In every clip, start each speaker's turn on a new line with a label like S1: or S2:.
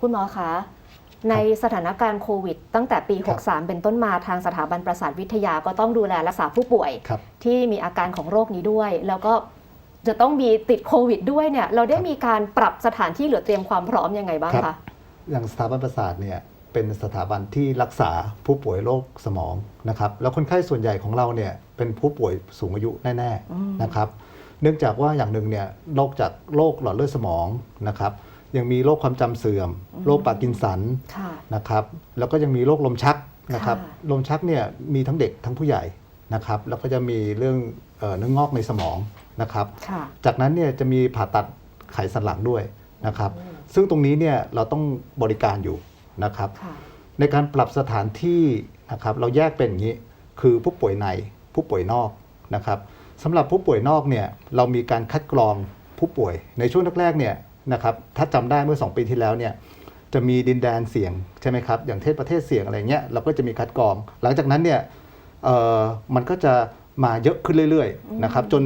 S1: คุณหมอคะในสถานการณ์โควิด ตั้งแต่ปี
S2: ครับ
S1: 63 เป็นต้นมาทางสถาบันประสาทวิทยาก็ต้องดูแลรักษาผู้ป่วย
S2: ครับ
S1: ที่มีอาการของโรคนี้ด้วย แล้วก็จะต้องมีติดโควิดด้วยเนี่ยเราได้
S2: ครับ
S1: มีการปรับสถานที่หรือเตรียมความพร้อมยังไงบ้าง
S2: ครับ
S1: คะ
S2: อย่างสถาบันประสาทเนี่ยเป็นสถาบันที่รักษาผู้ป่วยโรคสมองนะครับแล้วคนไข้ส่วนใหญ่ของเราเนี่ยเป็นผู้ป่วยสูงอายุแน่
S1: อืม
S2: ๆนะครับ เนื่องจากว่าอย่างหนึ่งเนี่ยนอกจากโรคหลอดเลือดสมองนะครับ ยังมีโรคความจำเสื่อม โรคปาร์กินสัน
S1: ค่ะ
S2: นะครับ แล้วก็ยังมีโรคลมชักนะครับ
S1: ค่ะ
S2: ลมชักเนี่ยมีทั้งเด็กทั้งผู้ใหญ่นะครับ แล้วก็จะมีเรื่องเอ่อเนื้องอกในสมองนะครับ
S1: ค่ะ
S2: จากนั้นเนี่ยจะมีผ่าตัดไขสันหลังด้วยนะครับ ซึ่งตรงนี้เนี่ยเราต้องบริการอยู่นะครับ
S1: ค่ะ
S2: ในการปรับสถานที่นะครับ เราแยกเป็นอย่างนี้ คือผู้ป่วยในผู้ป่วยนอกนะครับสำหรับผู้ป่วยนอกเนี่ยเรามีการคัดกรองผู้ป่วยในช่วงแรกๆเนี่ย นะครับถ้าจำได้เมื่อ 2 ปีที่แล้วเนี่ยจะมีดินแดนเสี่ยงใช่ไหมครับอย่างเทศประเทศเสี่ยงอะไรเงี้ยเราก็จะมีคัดกรอง หลังจากนั้นเนี่ยเอ่อมันก็จะมาเยอะขึ้นเรื่อยๆนะครับจน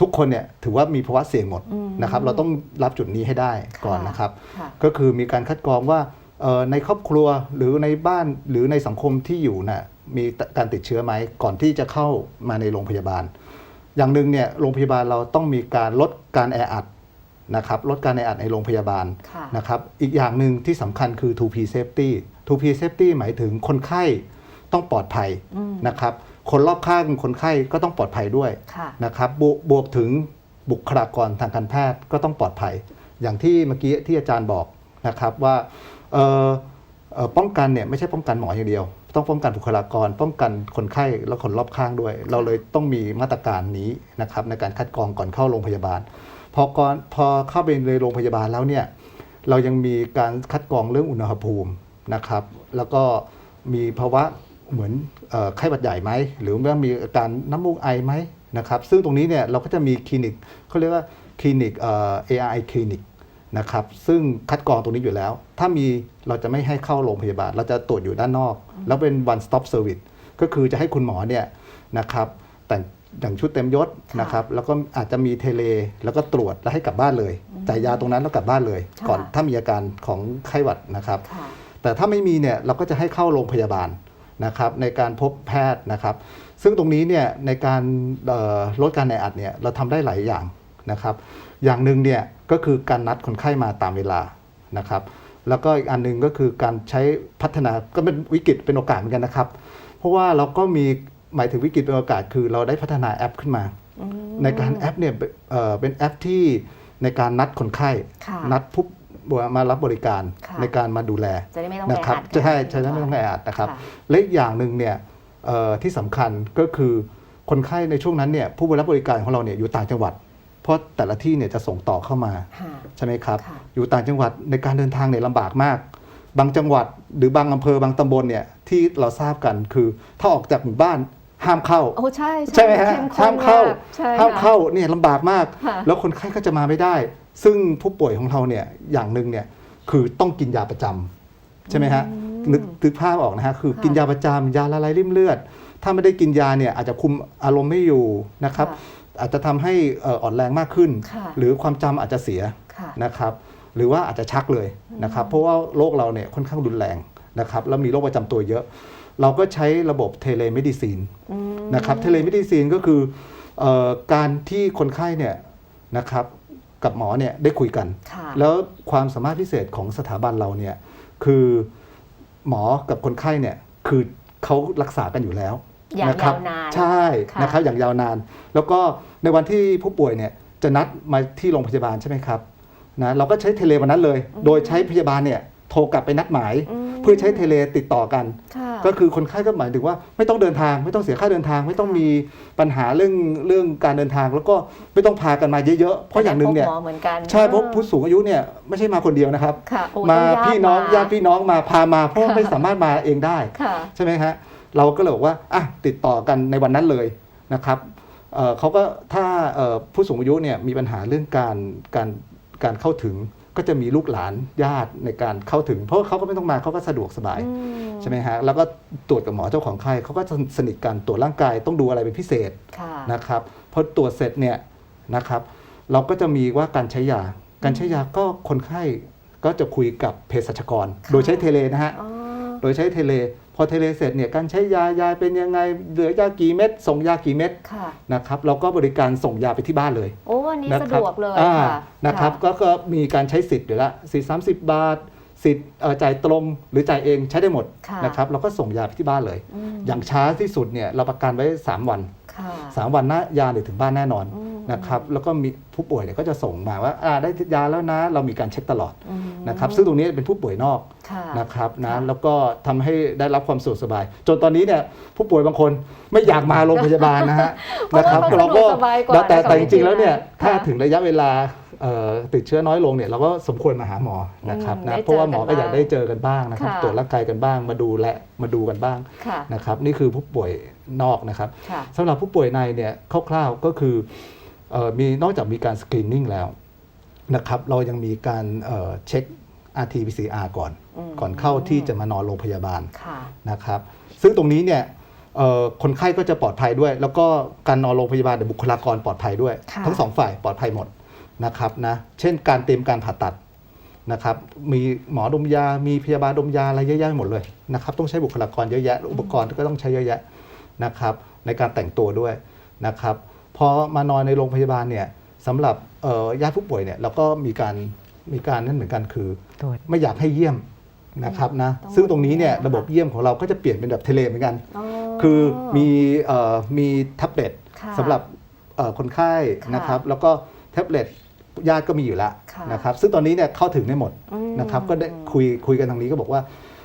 S2: ทุกคนเนี่ยถือว่ามีภาวะเสี่ยงหมด
S1: อืม
S2: นะครับเราต้องรับจุดนี้ให้ได้ก่อน
S1: ค่ะ
S2: นะครับ
S1: ค่ะ
S2: ก็คือมีการคัดกรองว่าเอ่อในครอบครัวหรือในบ้านหรือในสังคมที่อยู่น่ะมีการติดเชื้อไหมก่อนที่จะเข้ามาในโรงพยาบาล อย่างหนึ่งเนี่ยโรงพยาบาลเราต้องมีการลดการแออัด นะครับลดการแออัดในโรงพยาบาล
S1: ค่ะ
S2: นะครับอีกอย่างหนึ่งที่สำคัญคือ 2P safety 2P safety หมายถึงคนไข้ต้องปลอดภัย
S1: อืม
S2: นะครับ คนรอบข้างคนไข้ก็ต้องปลอดภัยด้วย
S1: ค่ะ
S2: นะครับบวบวกถึงบุคลากรทางการแพทย์ก็ต้องปลอดภัย อย่างที่เมื่อกี้ที่อาจารย์บอกนะครับว่าเอ่อเอ่อป้องกันเนี่ยไม่ใช่ป้องกันหมออย่างเดียว ต้องป้องกันบุคลากร ป้องกันคนไข้และคนรอบข้างด้วย เราเลยต้องมีมาตรการนี้นะครับในการคัดกรองก่อนเข้าโรงพยาบาล พอก่อนพอเข้าไปในโรงพยาบาลแล้วเนี่ยเรายังมีการคัดกรองเรื่องอุณหภูมินะครับ แล้วก็มีภาวะเหมือนไข้หวัดใหญ่ไหมหรือว่ามีอาการน้ำมูกไอไหมนะครับ ซึ่งตรงนี้เนี่ยเราก็จะมีคลินิกเขาเรียกว่าคลินิกเอ่อ ARI คลินิกนะครับซึ่งคัดกรองตรงนี้อยู่แล้ว ถ้ามีเราจะไม่ให้เข้าโรงพยาบาล เราจะตรวจอยู่ด้านนอก แล้วเป็น one stop service ก็คือจะให้คุณหมอเนี่ยนะครับแต่ง แต่งชุดเต็มยศ
S1: ค่ะ
S2: นะครับแล้วก็อาจจะมีเทเลแล้วก็ตรวจแล้วให้กลับบ้านเลยจ่ายยาตรงนั้นแล้วกลับบ้านเลย
S1: ค่ะ
S2: ก่อนถ้ามีอาการของไข้หวัดนะครับ
S1: ค่ะ
S2: แต่ถ้าไม่มีเนี่ยเราก็จะให้เข้าโรงพยาบาลนะครับในการพบแพทย์นะครับ ซึ่งตรงนี้เนี่ยในการเอ่อลดการแออัดเนี่ยเราทำได้หลายอย่างนะครับ อย่างหนึ่งเนี่ยก็คือการนัดคนไข้มาตามเวลานะครับ แล้วก็อีกอันหนึงก็คือการใช้พัฒนาก็เป็นวิกฤตเป็นโอกาสเหมือนกันนะครับ เพราะว่าเราก็มี หมายถึงวิกฤตเป็นโอกาสคือเราได้พัฒนาแอปขึ้นมา
S1: อืม
S2: ในการแอปเนี่ยเอ่อเป็นแอปที่ในการนัดคนไข้
S1: ค่ะ
S2: นัดผู้มารับบริการ
S1: ค่ะ
S2: ในการมาดูแล
S1: จะได้ไม่ต้อง
S2: นะ
S1: แอ
S2: ครับ
S1: อัด
S2: จะให้
S1: กัน
S2: ใช้ไม่ต้องแออัดนะครับ
S1: ค่ะ
S2: และอีกอย่างหนึ่งเนี่ยเอ่อที่สำคัญก็คือคนไข้ในช่วงนั้นเนี่ยผู้รับบริการของเราเนี่ยอยู่ต่างจังหวัด เพราะแต่ละที่เนี่ยจะส่งต่อเข้ามา
S1: ค่ะ
S2: ใช่ไหมครับ
S1: ค่ะ
S2: อยู่ต่างจังหวัดในการเดินทางเนี่ยลำบากมาก บางจังหวัดหรือบางอำเภอบางตำบลเนี่ยที่เราทราบกันคือถ้าออกจากหมู่บ้าน ห้ามเข้า
S1: โอ้ใช่
S2: ใช่ไหมฮะ
S1: เข้ข้น
S2: ห้ามเข้า
S1: กใช่
S2: ห้าม
S1: ค่ะ
S2: เข้าเนี่ยลำบากมาก
S1: ค่ะ
S2: แล้วคนไข้ก็จะมาไม่ได้ ซึ่งผู้ป่วยของเราเนี่ยอย่างหนึ่งเนี่ยคือต้องกินยาประจำใช่ไหมฮะนึกนึกภาพออกนะฮะคือ
S1: ค่ะ
S2: กินยาประจำยาละลายริ่มเลือด ถ้าไม่ได้กินยาเนี่ยอาจจะคุมอารมณ์ไม่อยู่นะครับ
S1: ค่ะ
S2: อาจจะทำให้เอ่ออ่อนแรงมากขึ้น
S1: ค่ะ
S2: หรือความจำอาจจะเสีย
S1: ค่ะ
S2: นะครับ หรือว่าอาจจะชักเลยนะครับ เพราะว่าโรคเราเนี่ยค่อนข้างรุนแรงนะครับแล้วมีโรคประจำตัวเยอะ เราก็ใช้ระบบเทเลเมดิซีน
S1: อืม
S2: นะครับเทเลเมดิซีนก็คือเออการที่คนไข้เนี่ยนะครับกับหมอเนี่ยได้คุยกัน
S1: ค่ะ
S2: แล้วความสามารถพิเศษของสถาบันเราเนี่ยคือหมอกับคนไข้เนี่ยคือเขารักษากันอยู่แล้ว
S1: อย่าง
S2: นะครับ
S1: ยาวนาน
S2: ใช่
S1: ค่ะ
S2: นะครับอย่างยาวนาน แล้วก็ในวันที่ผู้ป่วยเนี่ยจะนัดมาที่โรงพยาบาลใช่ไหมครับนะเราก็ใช้เทเลวันนั้นเลย โดยใช้พยาบาลเนี่ยโทรกลับไปนัดหมาย
S1: อืม
S2: เพื่อใช้เทเลติดต่อกัน
S1: ค่ะ
S2: ก็คือคนไข้ก็หมายถึงว่าไม่ต้องเดินทาง ไม่ต้องเสียค่าเดินทาง ไม่ต้องมีปัญหาเรื่องเรื่องการเดินทาง แล้วก็ไม่ต้องพากันมาเยอะๆ เพราะอย่างหนึ่งเนี่ย
S1: จะได้พบหมอเหมือนกัน
S2: ใช่เพราะผู้สูงอายุเนี่ยไม่ใช่มาคนเดียวนะครับ
S1: ค่ะโอ้
S2: มา
S1: ต้องญติ
S2: พี่น้อง
S1: ม
S2: ญาติพี่น้องมาพามาเพราะว่า
S1: ค่ะ
S2: ไม่สามารถมาเองได้
S1: ค่ะ
S2: ใช่ไหมฮะเราก็เลยบอกว่าอะติดต่อกันในวันนั้นเลยนะครับเอ่อเขาก็ถ้าเอ่อผู้สูงอายุเนี่ยมีปัญหาเรื่องการการการเข้าถึง ก็จะมีลูกหลานญาติในการเข้าถึง เพราะเขาก็ไม่ต้องมาเขาก็สะดวกสบาย
S1: อืม
S2: ใช่ไหมฮะแล้วก็ตรวจกับหมอเจ้าของไข้เขาก็จะสนิทกันตรวจร่างกายต้องดูอะไรเป็นพิเศษ
S1: ค่ะ
S2: นะครับพอตรวจเสร็จเนี่ยนะครับ เราก็จะมีว่าการใช้ยา การใช้ยาก็คนไข้ก็จะคุยกับเภสัชกร
S1: ค่ะ
S2: โดยใช้เทเลนะฮะ
S1: อ๋อ
S2: โดยใช้เทเล พอเทเลเสร็จเนี่ยการใช้ยายาเป็นยังไงเหลือยากี่เม็ดส่งยากี่เม็ด
S1: ค่ะ
S2: นะครับเราก็บริการส่งยาไปที่บ้านเลย
S1: โอ้อันนี้
S2: นะ
S1: สะ
S2: ครั
S1: ด
S2: บ
S1: วกเลย
S2: อ่า
S1: ค่ะ
S2: นะครับ
S1: ค่ะ
S2: ก็ก็มีการใช้สิทธิ์อยู่แล้วสิทธิ์สาบาทสิทธิ์เอ่อจ่ายตรงหรือจ่ายเองใช้ได้หมด
S1: ค่ะ
S2: นะครับเราก็ส่งยาไปที่บ้านเลย
S1: อืม
S2: อย่างช้าที่สุดเนี่ยเราประกันไว้ 3 วัน
S1: ค่ะ
S2: 3วันนะยาเนี่ยถึงบ้านแน่นอน
S1: อืม
S2: นะครับแล้วก็มีผู้ป่วยเนี่ยก็จะส่งมาว่าอ่าได้ยาแล้วนะ เรามีการเช็คตลอด
S1: อืม
S2: นะครับซึ่งตรงนี้เป็นผู้ป่วยนอก
S1: ค่ะ
S2: นะครับนะ
S1: ค่ะ
S2: แล้วก็ทำให้ได้รับความสะดวกสบาย จนตอนนี้เนี่ยผู้ป่วยบางคนไม่อยากมาโรงพยาบาลนะฮะ
S1: เพราะ
S2: นะค
S1: ว่า
S2: รับ
S1: มัน
S2: เราก็
S1: สะดวกสบายกว่า
S2: แล้วแต่
S1: นะคะ
S2: แต่จริงๆแล้วเนี่ย
S1: จริงๆ
S2: ถ้า
S1: ค่ะ
S2: ถึงระยะเวลาเอ่อติดเชื้อน้อยลงเนี่ยเราก็สมควรมาหาหมอนะครับ
S1: อืม
S2: นะ
S1: ได้
S2: เพราะว่าหมอ
S1: เจอกัน
S2: ก็อยากได้เจอกันบ้างนะครับ
S1: ค่ะ
S2: ตรวจร่างกายกันบ้างมาดูแลมาดูกันบ้าง
S1: ค่ะ
S2: นะครับนี่คือผู้ป่วยนอกนะครับ
S1: ค่ะ
S2: สำหรับผู้ป่วยในเนี่ยคร่าวๆก็คือเออ มีนอกจากมีการสกรีนนิ่งแล้วนะครับเรายังมีการเอ่อเช็ค RT-PCR ก่อน
S1: อืม
S2: ก่อนเข้าที่จะมานอนโรงพยาบาล
S1: ค่ะ
S2: นะครับ ซึ่งตรงนี้เนี่ยเอ่อคนไข้ก็จะปลอดภัยด้วย แล้วก็การนอนโรงพยาบาลเดี๋ยวบุคลากรปลอดภัยด้วย
S1: ค่ะ
S2: ทั้งสองฝ่ายปลอดภัยหมดนะครับนะเช่นการเตรียมการผ่าตัดนะครับมีหมอดมยา มีพยาบาลดมยาอะไรเยอะแยะหมดเลยนะครับต้องใช้บุคลากรเยอะแยะ อุปกรณ์ก็ต้องใช้เยอะแยะนะครับในการแต่งตัวด้วยนะครับ พอมานอนในโรงพยาบาลเนี่ยสำหรับเอ่อญาติผู้ป่วยเนี่ยเราก็มีการมีการนั่นเหมือนกันคือ
S3: ตรวจ
S2: ไม่อยากให้เยี่ยมนะครับนะ
S1: ต้อง
S2: ซึ่งตรงนี้เนี่ย
S1: นะคะ
S2: ระบบเยี่ยมของเราก็จะเปลี่ยนเป็นแบบเทเลเหมือนกัน
S1: อ๋อ
S2: คือมีเอ่อมีแท็บเล็ต
S1: ค่ะ
S2: สำหรับเอ่อคนไข้
S1: ค่ะ
S2: นะครับ แล้วก็แท็บเล็ตญาติก็มีอยู่แล้ว
S1: ค่ะ
S2: นะครับซึ่งตอนนี้เนี่ยเข้าถึงได้หมด
S1: อืม
S2: นะครับก็ได้คุยคุยกันทางนี้ก็บอกว่า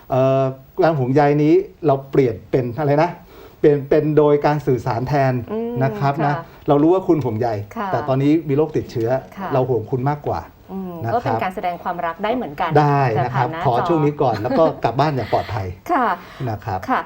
S2: เอ่อการห่วงใยนี้เราเปลี่ยนเป็นอะไรนะ เปลี่ยนเป็นโดยการสื่อสารแทน
S1: อืม
S2: นะครับนะ
S1: ค่ะ
S2: เรารู้ว่าคุณห่วงใย
S1: ค่ะ
S2: แต่ตอนนี้มีโรคติดเชื้อ
S1: ค่ะ
S2: เราห่วงคุณมากกว่า
S1: อืม
S2: นะครับ
S1: ก็เป็นการแสดงความรักได้เหมือนกัน
S2: ได้
S1: แต่
S2: นะค
S1: ผ่า
S2: รับ
S1: หา
S2: ขอ
S1: จ
S2: ช่วงนี้ก่อนแล้วก็กลับบ้านอย่างปลอดภัย
S1: ค่ะ
S2: นะครับ
S1: ค่ะ